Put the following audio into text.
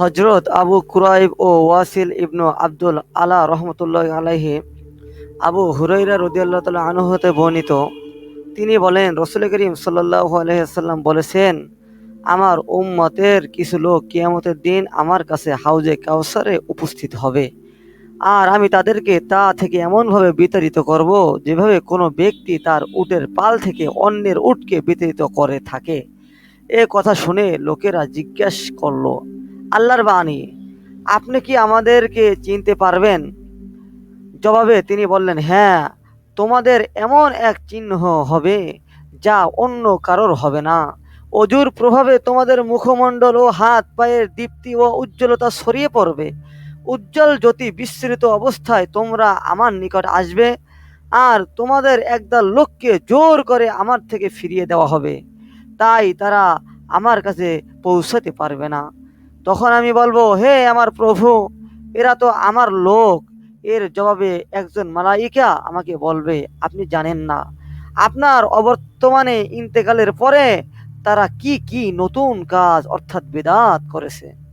হজরত আবু কুরাইব ও ওয়াসিল ইবনু আব্দুল আলা রহমতুল্লাহ আলাইহি আবু হুরাইরা রদিয়াল্লাহ তালা আনুহতে বর্ণিত। তিনি বলেন, রসুল করিম সাল্লাহ আলহিহাল্লাম বলেছেন, আমার উম্মতের কিছু লোক কিয়ামতের দিন আমার কাছে হাউজে কাউসারে উপস্থিত হবে। আর আমি তাদেরকে তা থেকে এমনভাবে বিতাড়িত করব যেভাবে কোনো ব্যক্তি তার উটের পাল থেকে অন্যের উটকে বিতাড়িত করে থাকে। এ কথা শুনে লোকেরা জিজ্ঞেস করল আল্লাহর বাণী। আপনি কি আমাদেরকে চিনতে পারবেন? জবাবে তিনি বললেন হ্যাঁ তোমাদের এমন এক চিহ্ন হবে যা অন্য কারোর হবে না। অজুর প্রভাবে তোমাদের মুখমণ্ডল ও হাত পায়ের দীপ্তি ও উজ্জ্বলতা ছড়িয়ে পড়বে। উজ্জ্বল জ্যোতি বিস্তৃত অবস্থায় তোমরা আমার নিকট আসবে আর তোমাদের একদল লোককে জোর করে আমার থেকে ফিরিয়ে দেওয়া হবে। তাই তারা আমার কাছে পৌঁছাতে পারবে না। তখন আমি বলব, হে আমার প্রভু, এরা তো আমার লোক। এর জবাবে একজন মালাইকা আমাকে বলবে, আপনি জানেন না। আপনার অবর্তমানে ইন্তেকালের পরে তারা কি কি নতুন কাজ অর্থাৎ বেদাত করেছে?